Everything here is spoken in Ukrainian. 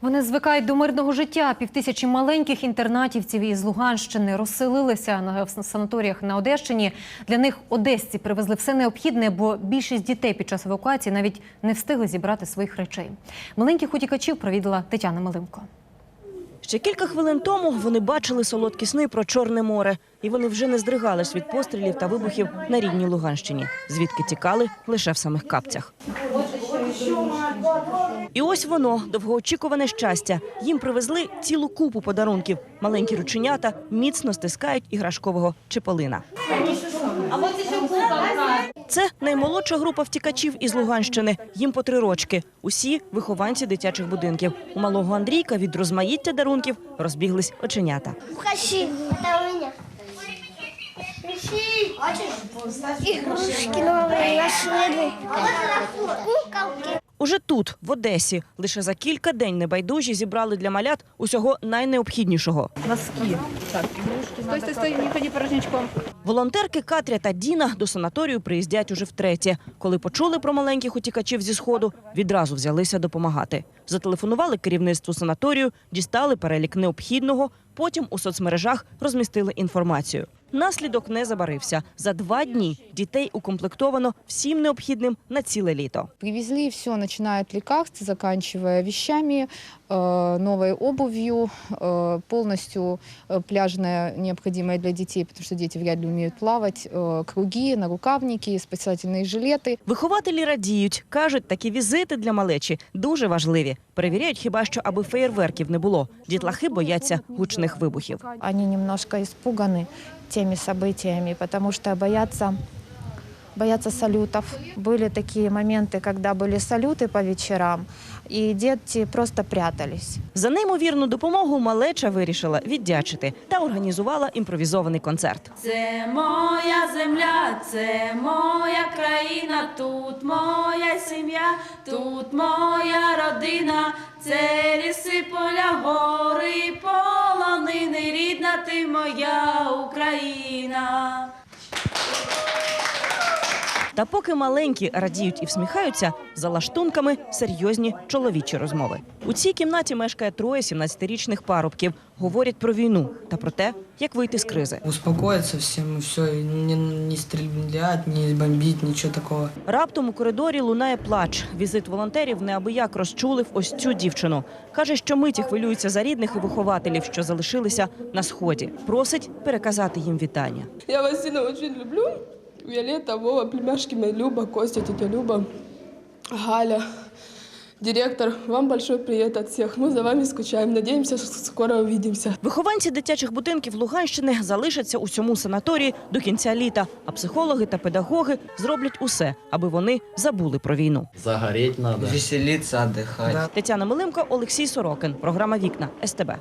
Вони звикають до мирного життя. Півтисячі маленьких інтернатівців із Луганщини розселилися на санаторіях на Одещині. Для них одесці привезли все необхідне, бо більшість дітей під час евакуації навіть не встигли зібрати своїх речей. Маленьких утікачів провідала Тетяна Малинко. Ще кілька хвилин тому вони бачили солодкі сни про Чорне море, і вони вже не здригались від пострілів та вибухів на рідній Луганщині, звідки тікали лише в самих капцях. І ось воно, довгоочікуване щастя. Їм привезли цілу купу подарунків. Маленькі рученята міцно стискають іграшкового чиполина. Це наймолодша група втікачів із Луганщини. Їм по три рочки. Усі вихованці дитячих будинків. У малого Андрійка від розмаїття дарунків розбіглись оченята. У меня. Игрушки новые, машины. Куколки. Уже тут, в Одесі, лише за кілька день небайдужі зібрали для малят усього найнеобхіднішого. Стой, стой, стой, не ходи порожнячком. Волонтерки Катря та Діна до санаторію приїздять уже втретє. Коли почули про маленьких утікачів зі сходу, відразу взялися допомагати. Зателефонували керівництву санаторію, дістали перелік необхідного. Потім у соцмережах розмістили інформацію. Наслідок не забарився. За два дні дітей укомплектовано всім необхідним на ціле літо. Привезли все, начиная от лекарств, заканчивая вещами, э, новой обувью, э, полностью э, пляжная, необходимая для детей, потому что дети вряд ли умеют плавать, э, круги, нарукавники, спасательные жилеты. Вихователі радіють, кажуть, такі візити для малечі дуже важливі. Перевіряють хіба що, аби феєрверків не було. Дітлахи бояться гучних вибухів. Они немножко испуганы теми событиями, потому что боятся, боятся салютов. Были такие моменты, когда были салюты по вечерам, и дети просто прятались. За неймовірну допомогу малеча вирішила віддячити та організувала імпровізований концерт. Це моя земля, це моя країна, тут моя сім'я, тут моя родина, це ліси, поля, Thank you. Та поки маленькі радіють і всміхаються, за лаштунками серйозні чоловічі розмови. У цій кімнаті мешкає троє 17-річних парубків. Говорять про війну та про те, як вийти з кризи. Успокоиться всем и все, не, не стрелять, не бомбить, ничего такого. Раптом у коридорі лунає плач. Візит волонтерів неабияк розчулив ось цю дівчину. Каже, що миті хвилюється за рідних і вихователів, що залишилися на сході. Просить переказати їм вітання. Я вас сильно очень люблю. Виолетта, Вова, племяшки моя Люба, Костя, тетя Люба, Галя, директор. Вам большой привет от всех. Мы за вами скучаем. Надеемся, что скоро увидимся. Вихованці дитячих будинків Луганщини залишаться у цьому санаторії до кінця літа. А психологи та педагоги зроблять усе, аби вони забули про війну. Загореть надо. Веселиться, отдыхать. Тетяна Милимко, Олексій Сорокин. Програма Вікна СТБ.